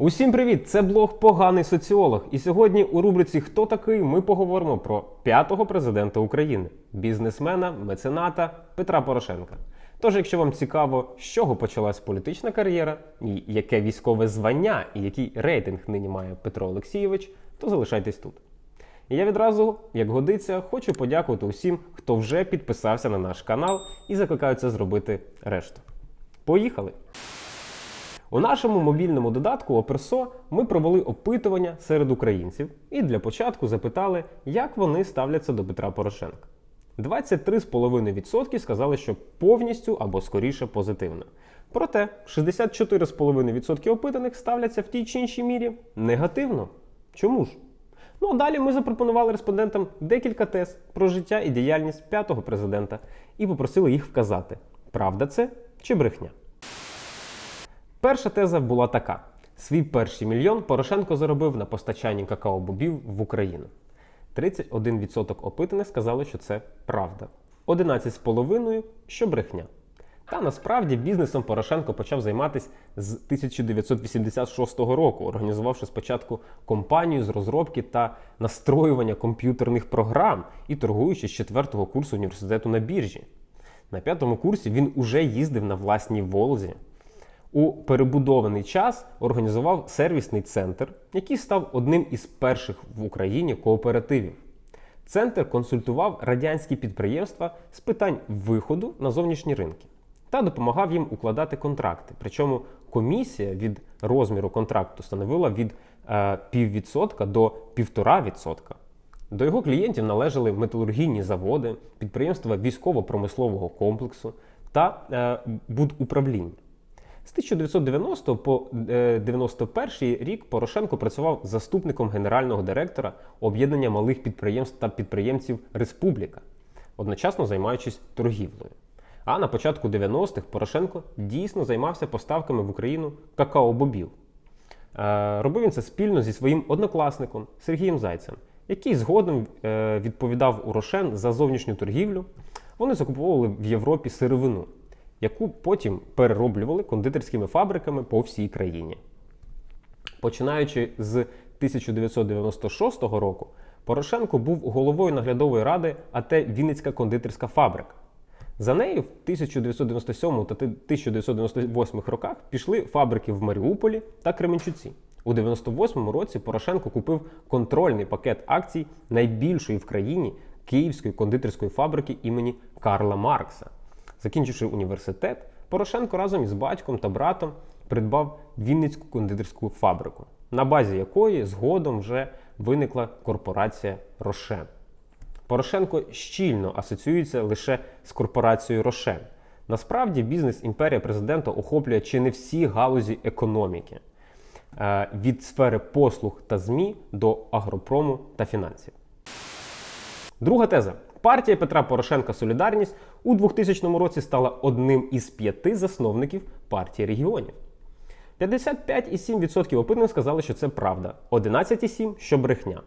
Усім привіт! Це блог Поганий соціолог. І сьогодні у рубриці Хто такий ми поговоримо про п'ятого президента України, бізнесмена, мецената Петра Порошенка. Тож, якщо вам цікаво, з чого почалась політична кар'єра, і яке військове звання, і який рейтинг нині має Петро Олексійович, то залишайтесь тут. І я відразу, як годиться, хочу подякувати усім, хто вже підписався на наш канал і закликаю це зробити решту. Поїхали! У нашому мобільному додатку Оперсо ми провели опитування серед українців і для початку запитали, як вони ставляться до Петра Порошенка. 23,5% сказали, що повністю або скоріше позитивно. Проте 64,5% опитаних ставляться в тій чи іншій мірі негативно. Чому ж? Ну а далі ми запропонували респондентам декілька тез про життя і діяльність п'ятого президента і попросили їх вказати, правда це чи брехня. Перша теза була така: свій перший мільйон Порошенко заробив на постачанні какао-бобів в Україну. 31% опитаних сказали, що це правда. 11,5% що брехня. Та насправді бізнесом Порошенко почав займатися з 1986 року, організувавши спочатку компанію з розробки та настроювання комп'ютерних програм і торгуючи з четвертого курсу університету на біржі. На п'ятому курсі він уже їздив на власній Волзі. У перебудований час організував сервісний центр, який став одним із перших в Україні кооперативів. Центр консультував радянські підприємства з питань виходу на зовнішні ринки та допомагав їм укладати контракти. Причому комісія від розміру контракту становила від е, піввідсотка до півтора відсотка. До його клієнтів належали металургійні заводи, підприємства військово-промислового комплексу та е, будуправління. З 1990 по 91 рік Порошенко працював заступником генерального директора об'єднання малих підприємств та підприємців Республіка, одночасно займаючись торгівлею. А на початку 90-х Порошенко дійсно займався поставками в Україну какао-бобів. Е, Робив він це спільно зі своїм однокласником Сергієм Зайцем, який згодом е, відповідав у за зовнішню торгівлю. Вони закуповували в Європі сировину яку потім перероблювали кондитерськими фабриками по всій країні. Починаючи з 1996 року, Порошенко був головою наглядової ради АТ Вінницька кондитерська фабрика. За нею в 1997 та 1998 роках пішли фабрики в Маріуполі та Кременчуці. У 98 році Порошенко купив контрольний пакет акцій найбільшої в країні київської кондитерської фабрики імені Карла Маркса. Закінчивши університет, Порошенко разом із батьком та братом придбав Вінницьку кондитерську фабрику, на базі якої згодом вже виникла корпорація Рошен. Порошенко щільно асоціюється лише з корпорацією Рошен. Насправді бізнес імперія президента охоплює чи не всі галузі економіки е, від сфери послуг та ЗМІ до агропрому та фінансів. Друга теза. Партія Петра Порошенка Солідарність у 2000 році стала одним із п'яти засновників партії регіонів. 55,7% опитаних сказали, що це правда, 11,7% що брехня.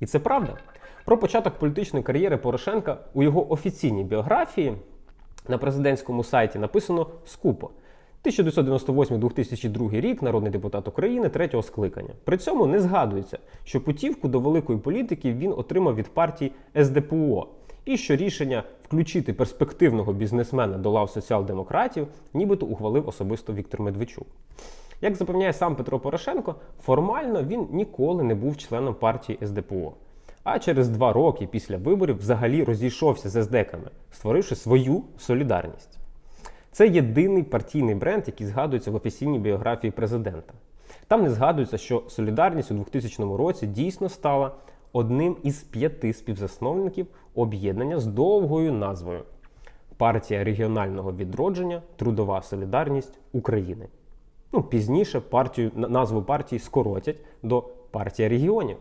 І це правда. Про початок політичної кар'єри Порошенка у його офіційній біографії на президентському сайті написано скупо. 1998-2002 рік народний депутат України третього скликання. При цьому не згадується, що путівку до великої політики він отримав від партії СДПУО, і що рішення включити перспективного бізнесмена до лав соціал-демократів нібито ухвалив особисто Віктор Медведчук. Як запевняє сам Петро Порошенко, формально він ніколи не був членом партії СДПУО. А через два роки після виборів взагалі розійшовся з СДКами, створивши свою солідарність. Це єдиний партійний бренд, який згадується в офіційній біографії президента. Там не згадується, що солідарність у 2000 році дійсно стала одним із п'яти співзасновників об'єднання з довгою назвою Партія регіонального відродження Трудова Солідарність України. Ну, Пізніше партію, назву партії скоротять до партія регіонів.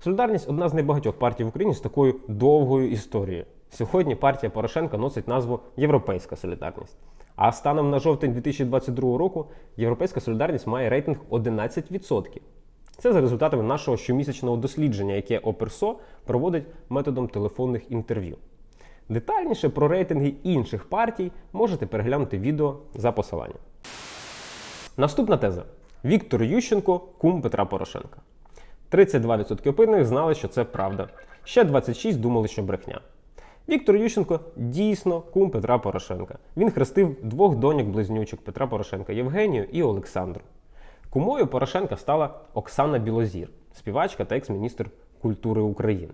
Солідарність одна з небагатьох партій в Україні з такою довгою історією. Сьогодні партія Порошенка носить назву Європейська Солідарність. А станом на жовтень 2022 року Європейська солідарність має рейтинг 11%. Це за результатами нашого щомісячного дослідження, яке Оперсо проводить методом телефонних інтерв'ю. Детальніше про рейтинги інших партій можете переглянути відео за посиланням. Наступна теза. Віктор Ющенко кум Петра Порошенка. 32% опитаних знали, що це правда. Ще 26 думали, що брехня. Віктор Ющенко дійсно кум Петра Порошенка. Він хрестив двох доньок близнючок Петра Порошенка Євгенію і Олександру. Кумою Порошенка стала Оксана Білозір, співачка та екс-міністр культури України.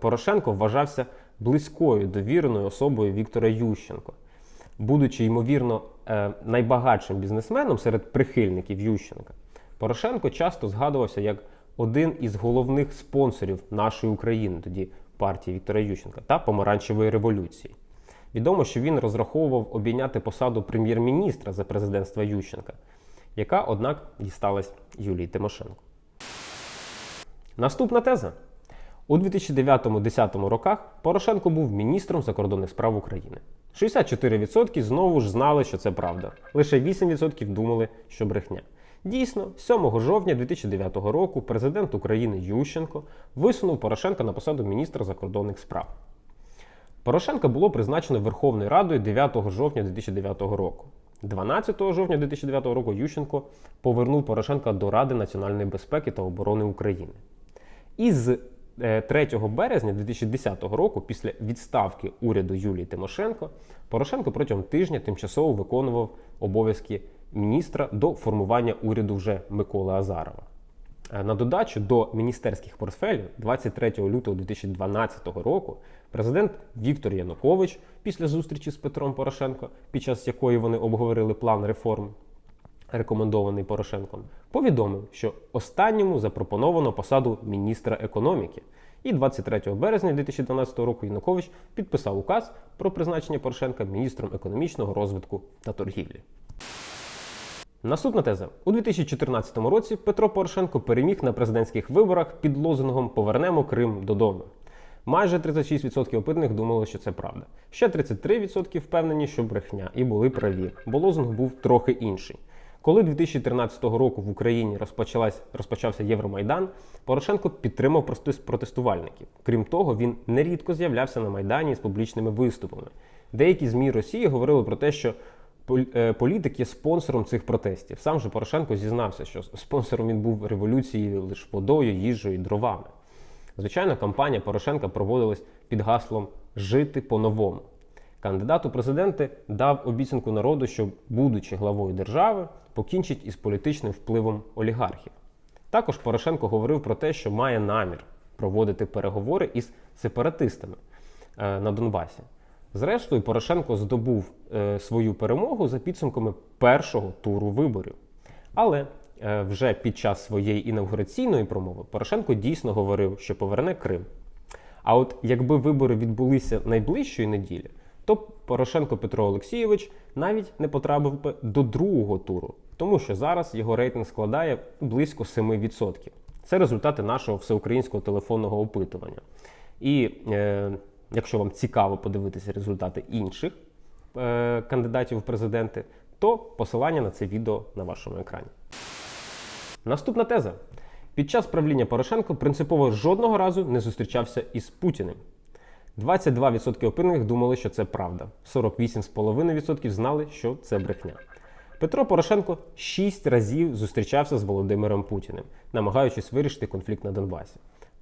Порошенко вважався близькою довіреною особою Віктора Ющенко. Будучи, ймовірно, е, найбагатшим бізнесменом серед прихильників Ющенка, Порошенко часто згадувався як один із головних спонсорів нашої України, тоді партії Віктора Ющенка та помаранчевої революції. Відомо, що він розраховував обійняти посаду прем'єр-міністра за президентства Ющенка, яка, однак, дісталась Юлії Тимошенко. Наступна теза. У 2009-2010 роках Порошенко був міністром закордонних справ України. 64% знову ж знали, що це правда. Лише 8% думали, що брехня. Дійсно, 7 жовтня 2009 року президент України Ющенко висунув Порошенка на посаду міністра закордонних справ. Порошенка було призначено Верховною Радою 9 жовтня 2009 року. 12 жовтня 2009 року Ющенко повернув Порошенка до Ради національної безпеки та оборони України. І з е, 3 березня 2010 року, після відставки уряду Юлії Тимошенко, Порошенко протягом тижня тимчасово виконував обов'язки міністра до формування уряду вже Миколи Азарова. Е, На додачу до міністерських портфелів 23 лютого 2012 року президент Віктор Янукович після зустрічі з Петром Порошенко, під час якої вони обговорили план реформ, рекомендований Порошенком, повідомив, що останньому запропоновано посаду міністра економіки. І 23 березня 2012 року Янукович підписав указ про призначення Порошенка міністром економічного розвитку та торгівлі. Наступна теза. У 2014 році Петро Порошенко переміг на президентських виборах під лозунгом Повернемо Крим додому. Майже 36% опитаних думали, що це правда. Ще 33% впевнені, що брехня, і були праві, бо лозунг був трохи інший. Коли 2013 року в Україні розпочався Євромайдан, Порошенко підтримав протестувальників. Крім того, він нерідко з'являвся на Майдані з публічними виступами. Деякі ЗМІ Росії говорили про те, що політик є спонсором цих протестів. Сам же Порошенко зізнався, що спонсором він був революції лише водою, їжею і дровами. Звичайно, кампанія Порошенка проводилась під гаслом Жити по-новому. Кандидат у президенти дав обіцянку народу, що, будучи главою держави, покінчить із політичним впливом олігархів. Також Порошенко говорив про те, що має намір проводити переговори із сепаратистами е, на Донбасі. Зрештою, Порошенко здобув е, свою перемогу за підсумками першого туру виборів. Але е, вже під час своєї інавгураційної промови Порошенко дійсно говорив, що поверне Крим. А от якби вибори відбулися найближчої неділі, то Порошенко Петро Олексійович навіть не потрапив би до другого туру, тому що зараз його рейтинг складає близько 7%. Це результати нашого всеукраїнського телефонного опитування. І е, якщо вам цікаво подивитися результати інших е, кандидатів в президенти, то посилання на це відео на вашому екрані. Наступна теза. Під час правління Порошенко принципово жодного разу не зустрічався із Путіним. 22% опитаних думали, що це правда. 48,5% знали, що це брехня. Петро Порошенко 6 разів зустрічався з Володимиром Путіним, намагаючись вирішити конфлікт на Донбасі.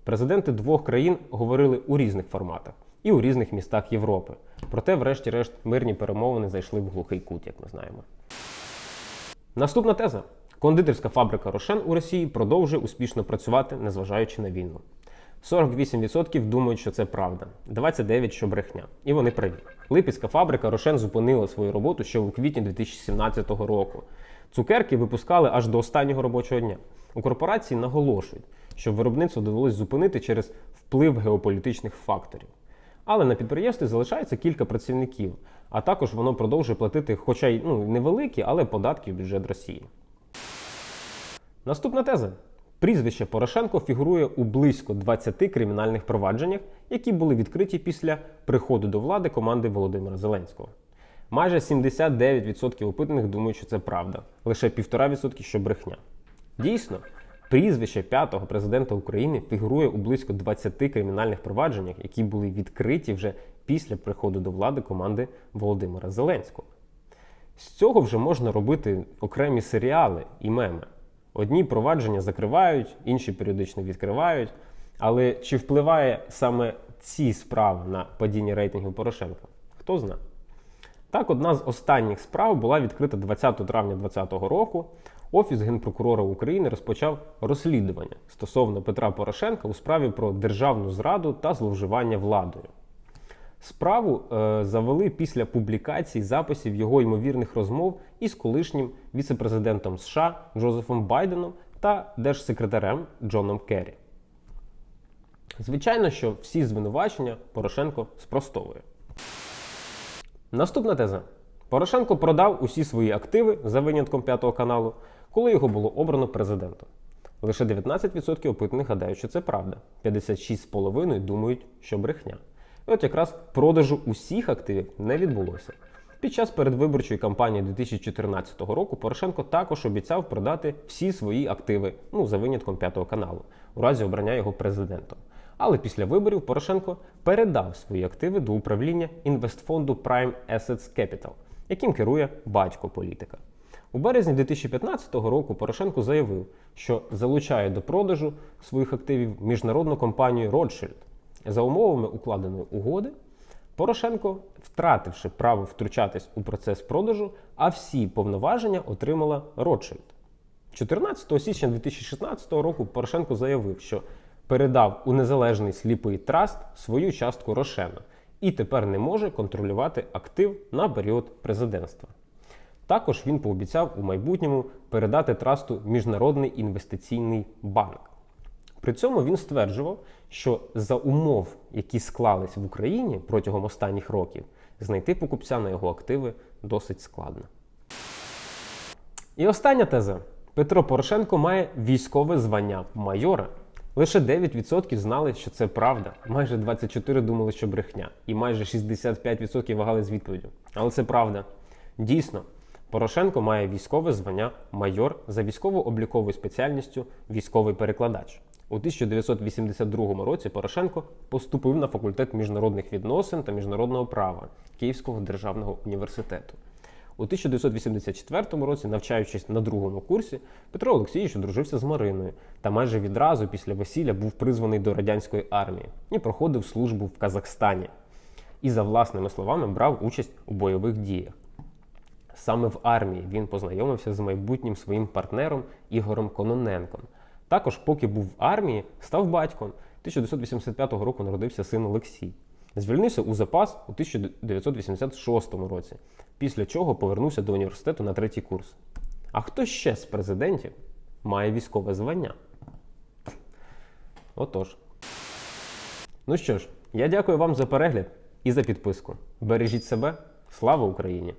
Президенти двох країн говорили у різних форматах і у різних містах Європи. Проте, врешті-решт, мирні перемовини зайшли в глухий кут, як ми знаємо. Наступна теза: кондитерська фабрика Рошен у Росії продовжує успішно працювати, незважаючи на війну. 48% думають, що це правда, 29% що брехня. І вони праві. Липецька фабрика Рошен зупинила свою роботу ще у квітні 2017 року. Цукерки випускали аж до останнього робочого дня. У корпорації наголошують, що виробництво довелось зупинити через вплив геополітичних факторів. Але на підприємстві залишається кілька працівників, а також воно продовжує платити, хоча й ну, невеликі, але податки в бюджет Росії. Наступна теза. Прізвище Порошенко фігурує у близько 20 кримінальних провадженнях, які були відкриті після приходу до влади команди Володимира Зеленського. Майже 79% опитаних думають, що це правда, лише 1,5% що брехня. Дійсно, прізвище п'ятого президента України фігурує у близько 20 кримінальних провадженнях, які були відкриті вже після приходу до влади команди Володимира Зеленського. З цього вже можна робити окремі серіали і меми. Одні провадження закривають, інші періодично відкривають. Але чи впливає саме ці справи на падіння рейтингів Порошенка? Хто знає? Так, одна з останніх справ була відкрита 20 травня 2020 року. Офіс генпрокурора України розпочав розслідування стосовно Петра Порошенка у справі про державну зраду та зловживання владою. Справу е, завели після публікації записів його ймовірних розмов із колишнім віцепрезидентом США Джозефом Байденом та держсекретарем Джоном Керрі. Звичайно, що всі звинувачення Порошенко спростовує. Наступна теза. Порошенко продав усі свої активи за винятком п'ятого каналу, коли його було обрано президентом. Лише 19% опитаних гадають, що це правда. 56,5% думають, що брехня. І от якраз продажу усіх активів не відбулося. Під час передвиборчої кампанії 2014 року Порошенко також обіцяв продати всі свої активи, ну за винятком п'ятого каналу, у разі обрання його президентом. Але після виборів Порошенко передав свої активи до управління інвестфонду Prime Assets Capital, яким керує батько політика. У березні 2015 року Порошенко заявив, що залучає до продажу своїх активів міжнародну компанію Rothschild. За умовами укладеної угоди, Порошенко, втративши право втручатись у процес продажу, а всі повноваження отримала Rothschild. 14 січня 2016 року Порошенко заявив, що передав у незалежний сліпий траст свою частку Рошена і тепер не може контролювати актив на період президентства. Також він пообіцяв у майбутньому передати трасту Міжнародний інвестиційний банк. При цьому він стверджував, що за умов, які склались в Україні протягом останніх років, знайти покупця на його активи досить складно. І остання теза: Петро Порошенко має військове звання майора. Лише 9% знали, що це правда. Майже 24% думали, що брехня, і майже 65% вагали з відповіддю. Але це правда. Дійсно, Порошенко має військове звання майор за військово-обліковою спеціальністю військовий перекладач. У 1982 році Порошенко поступив на факультет міжнародних відносин та міжнародного права Київського державного університету. У 1984 році, навчаючись на другому курсі, Петро Олексійович одружився з Мариною та майже відразу після весілля був призваний до радянської армії і проходив службу в Казахстані. І, за власними словами, брав участь у бойових діях. Саме в армії він познайомився з майбутнім своїм партнером Ігорем Кононенком. Також, поки був в армії, став батьком. 1985 року народився син Олексій. Звільнився у запас у 1986 році, після чого повернувся до університету на третій курс. А хто ще з президентів має військове звання? Отож. Ну що ж, я дякую вам за перегляд і за підписку. Бережіть себе. Слава Україні!